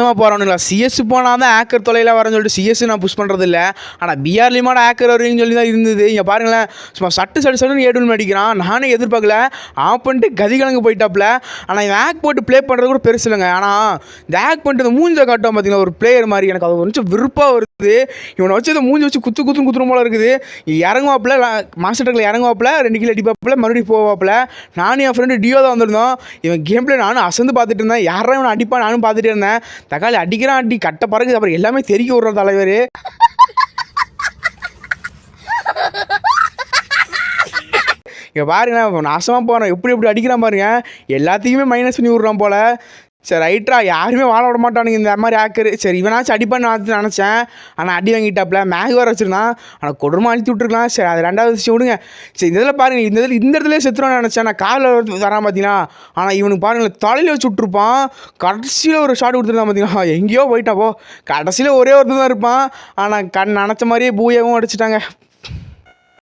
நாசமாக போகிறவனுங்களா சிஎஸ் போனால் தான் ஆக்கர் தொலைலாம் வரேன்னு சொல்லிட்டு சிஎஸ் நான் புஷ் பண்ணுறது இல்லை ஆனால் பிஆர்லியமான ஆக்கர் வருவீங்கன்னு சொல்லி தான் இருந்தது. இங்கே பாருங்களேன். சும்மா சட்டு சட்டு சட்டுன்னு ஏடுன்னு அடிக்கிறான். நானே எதிர்பார்க்கல. ஆஃப் பண்ணிட்டு கதிகலங்க போயிட்டாப்ல. ஆனால் இவன் ஆக் போட்டு ப்ளே பண்ணுறது கூட பெருசு இல்லைங்க. ஆனால் இந்த ஆக் பண்ணிட்டு இந்த மூஞ்ச காட்டும் பார்த்தீங்கன்னா ஒரு பிளேயர் மாதிரி. எனக்கு அது கொஞ்சம் விருப்பாக வருது. இவனை வச்சு அதை மூஞ்சி வச்சு குத்து குத்து குத்துற போல இருக்குது. இறங்குவாப்புல மாஸ்டர் ட்ரக்கில் இறங்குவாப்புல ரெண்டு கிலோ அடிப்பாப்பில் மறுபடியும் போவாப்புல. நானும் என் ஃப்ரெண்டு டியோ தான் வந்திருந்தோம். இவன் கேம்ல நானும் அசந்து பார்த்துட்டு இருந்தேன். யாரும் இவனை அடிப்பா? நானும் பார்த்துட்டு இருந்தேன். தக்காளி அடிக்கிறான் அடி கட்ட பறகுது அப்புறம் எல்லாமே தெறிக்க விட்ற தலைவர். இங்கே பாருங்க நாசமாக போகிறேன் எப்படி எப்படி அடிக்கிறான் பாருங்க. எல்லாத்தையுமே மைனஸ் பண்ணி விட்றான் போல. சரி ரைட்ரா யாருமே வாழ விட மாட்டானுங்க இந்த மாதிரி ஆக்கரு சரி இவனாச்சும் அடிப்பான்னு நான் நினச்சேன். ஆனால் அடி வாங்கிட்டாப்ல. மேக் வர வச்சிருந்தான். ஆனால் கொடுமை அழுத்தி விட்ருக்கலாம் சரி அது ரெண்டாவது விஷயம் விடுங்க. சரி இந்த இதில் பாருங்க இந்த இதில் இந்த இடத்துல செத்துருவான்னு நினச்சேன். நான் காலில் வரான் பார்த்தீங்கன்னா ஆனால் இவனுக்கு பாருங்களேன் தலையில் வச்சு விட்ருப்பான் கடைசியில் ஒரு ஷாட் கொடுத்துருந்தான் பார்த்தீங்கன்னா எங்கேயோ போயிட்டாப்போ கடைசியில் ஒரே ஒருத்தர் தான் இருப்பான். ஆனால் கண் நினச்ச மாதிரியே பூயாவும் அடிச்சிட்டாங்க.